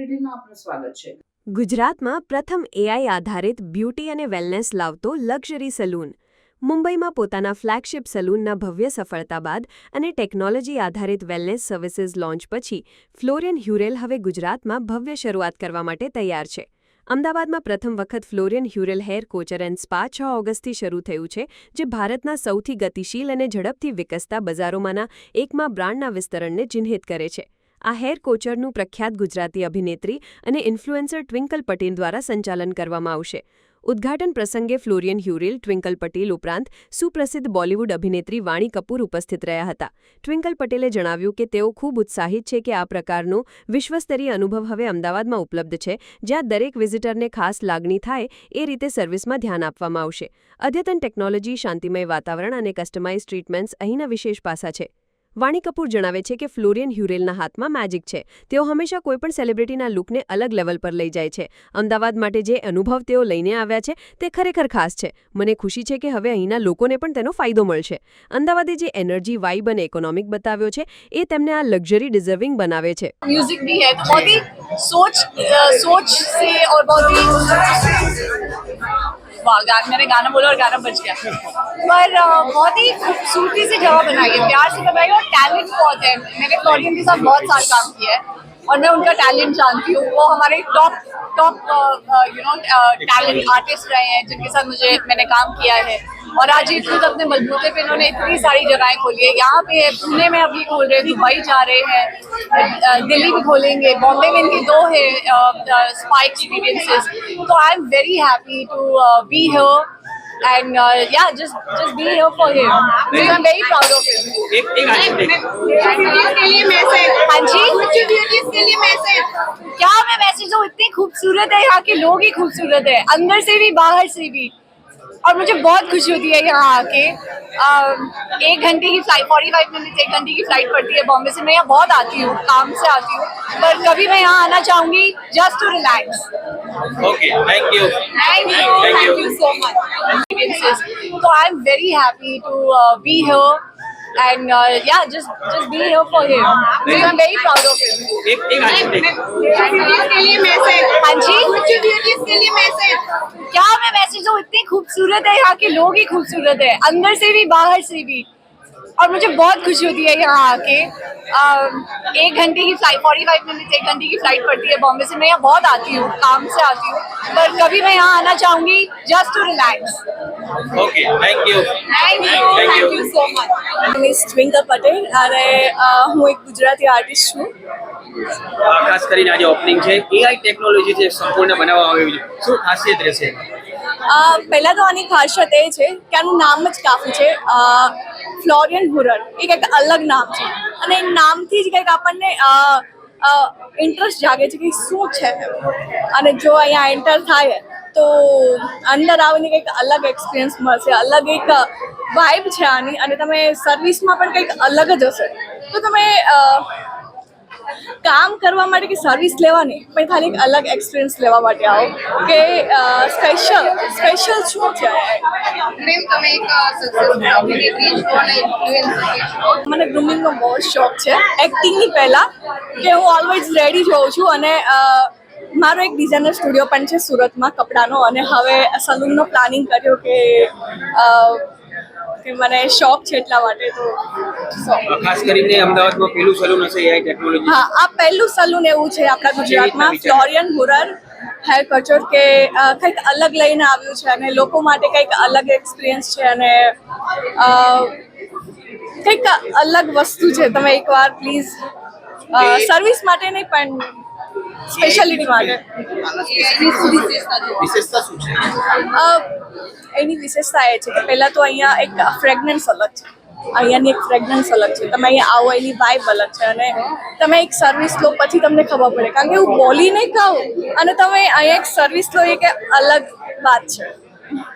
બુલેટિનમાં આપનું સ્વાગત છે. ગુજરાતમાં પ્રથમ એઆઈ આધારિત બ્યુટી અને વેલનેસ લાવતો લક્ઝરી સલૂન. મુંબઈમાં પોતાના ફ્લેગશિપ સલૂનના ભવ્ય સફળતા બાદ અને ટેકનોલોજી આધારિત વેલનેસ સર્વિસીસ લોન્ચ પછી ફ્લોરિયન હ્યુરેલ હવે ગુજરાતમાં ભવ્ય શરૂઆત કરવા માટે તૈયાર છે. અમદાવાદમાં પ્રથમ વખત Florian Hurel hair couture and spa છ ઓગસ્ટથી શરૂ થયું છે, જે ભારતના સૌથી ગતિશીલ અને ઝડપથી વિકસતા બજારોમાંના એકમાં બ્રાન્ડના વિસ્તરણને ચિહ્નિત કરે છે. આ હેર કોચરનું પ્રખ્યાત ગુજરાતી અભિનેત્રી અને ઇન્ફ્લુએન્સર ટ્વિંકલ પટેલ દ્વારા સંચાલન કરવામાં આવશે. ઉદ્ઘાટન પ્રસંગે ફ્લોરિયન હ્યુરિલ, ટ્વિંકલ પટેલ ઉપરાંત સુપ્રસિદ્ધ બોલિવૂડ અભિનેત્રી વાણી કપૂર ઉપસ્થિત રહ્યા હતા. ટ્વિંકલ પટેલે જણાવ્યું કે તેઓ ખૂબ ઉત્સાહિત છે કે આ પ્રકારનો વિશ્વસ્તરીય અનુભવ હવે અમદાવાદમાં ઉપલબ્ધ છે, જ્યાં દરેક વિઝિટરને ખાસ લાગણી થાય એ રીતે સર્વિસમાં ધ્યાન આપવામાં આવશે. અદ્યતન ટેકનોલોજી, શાંતિમય વાતાવરણ અને કસ્ટમાઇઝ ટ્રીટમેન્ટ્સ અહીંના વિશેષ પાસા છે. વાણી કપૂર જણાવે છે કે ફ્લોરિયન હ્યુરેલના હાથમાં મેજિક છે. તેઓ હંમેશા કોઈપણ સેલિબ્રિટીના લુકને અલગ લેવલ પર લઈ જાય છે. અમદાવાદ માટે જે અનુભવ તેઓ લઈને આવ્યા છે, તે ખરેખર ખાસ છે. મને ખુશી છે કે હવે અહીંના લોકોને પણ તેનો ફાયદો મળશે. અમદાવાદે જે એનર્જી વાઇબ અને ઇકોનોમિક બતાવ્યો છે, એ તેમને આ લક્ઝરી ડિઝર્વિંગ બનાવે છે. મ્યુઝિક ભી સોચ સોચ સે वाह गा, मैंने गाना बोला और गाना बज गया पर अ, बहुत ही खूबसूरती से जगह बनाई है प्यार से बनाई है और टैलेंट बहुत है मैंने क्लोरियन के साथ बहुत सारा काम किया है और मैं उनका टैलेंट जानती हूँ। वो हमारे top top you know talent artist रहे हैं, जिनके साथ मुझे, मैंने काम किया है। और आज ये खुद अपने बलबूते पे इन्होंने इतनी सारी जगहें खोली है। यहाँ पे पुणे में अभी खोल रहे हैं, दुबई जा रहे हैं दिल्ली भी खोलेंगे, बॉम्बे में इनके दो है स्पा एक्सपीरियंसेस तो I am very happy to be here and uh, yeah just just be here for him so i'm very proud of him एक एक देख के लिए मैसेज हाँ जी के लिए मैसेज क्या मैं मैसेज दूँ इतनी खूबसूरत है यहाँ के लोग ही खूबसूरत है अंदर से भी बाहर से भी और मुझे बहुत खुशी होती है यहाँ आके एक घंटे की फ़्लाइट फोर्टी फाइव मिनट एक घंटे की फ़्लाइट पड़ती है बॉम्बे से मैं यहाँ बहुत आती हूँ काम से आती हूँ पर कभी मैं यहाँ आना चाहूँगी just to relax okay thank you Thank you. Thank Thank you. you so much. So I'm very happy to uh, be here. And uh, yeah, just just be here for him. Because I'm very proud of him. एक एक के लिए message हाँ जी के लिए message क्या मैं message दूँ इतनी खूबसूरत है यहाँ के लोग ही खूबसूरत है अंदर से भी बाहर से भी और मुझे बहुत खुशी होती है यहाँ आके एक घंटे की फ्लाइट फोर्टी फाइव मिनट एक घंटे की फ्लाइट पड़ती है बॉम्बे से मैं यहाँ बहुत आती हूँ काम से आती हूँ पर कभी मैं यहाँ आना चाहूँगी just to relax okay thank you thank you Thank you. Thank you so much Miss Twinkle Patel અને અ, હું એક ગુજરાતી આર્ટિસ્ટ છું આ ખાસ કરીને આજે ઓપનિંગ છે એઆઈ ટેકનોલોજીથી સંપૂર્ણ બનાવવામાં આવ્યું છે શું ખાસિયત રહેશે અ, પહેલાં તો આની ખાસિયત એ છે કે આનું નામ જ કાફી છે ફ્લોરિયન હુરર એ કંઈક અલગ નામ છે અને નામથી જ કંઈક આપણને ઇન્ટરેસ્ટ જાગે છે કે શું છે અને જો અહીંયા એન્ટર થાય, તો અંદર આવીને કંઈક અલગ એક્સપિરિયન્સ મળશે, અલગ એક વાઇબ છે આની. અને તમે સર્વિસમાં પણ કંઈક અલગ જ હશે. તો તમે કામ કરવા માટે કે સર્વિસ લેવાની પણ ખાલી એક અલગ એક્સપિરિયન્સ લેવા માટે આવો. કે સ્પેશિયલ સ્પેશિયલ શું છે? મને ગ્રુમિંગનો બહુ જ શોખ છે. એક્ટિંગની પહેલાં કે હું ઓલવેઝ રેડી જ હોઉં છું અને મારો એક ડિઝાઇનર સ્ટુડિયો પણ છે સુરતમાં કપડાનો અને હવે સલૂનનો પ્લાનિંગ કર્યો કે કે મને શોખ છે એટલા માટે તો ખાસ કરીને અમદાવાદમાં પહેલું સલૂન હશે એઆઈ ટેકનોલોજી હા આ પહેલું સલૂન એવું છે આપણા ગુજરાતમાં ફ્લોરિયન હુરર હેર કલ્ચર કે કંઈક અલગ લઈને આવ્યું છે અને લોકો માટે કંઈક અલગ એક્સપિરિયન્સ છે અને કંઈક અલગ વસ્તુ છે. તમે એકવાર પ્લીઝ સર્વિસ માટે નહીં પણ સ્પેશિયાલિટી માટે એની વિશેષતા એ છે કે પહેલાં તો અહીંયા એક ફ્રેગનન્સ અલગ છે. અહીંયાની એક ફ્રેગનન્સ અલગ છે. તમે અહીંયા આવો એની વાઇબ અલગ છે અને તમે એક સર્વિસ લો પછી તમને ખબર પડે. કારણ કે હું બોલીને કહું અને તમે અહીંયા એક સર્વિસ લો એ કે અલગ વાત છે.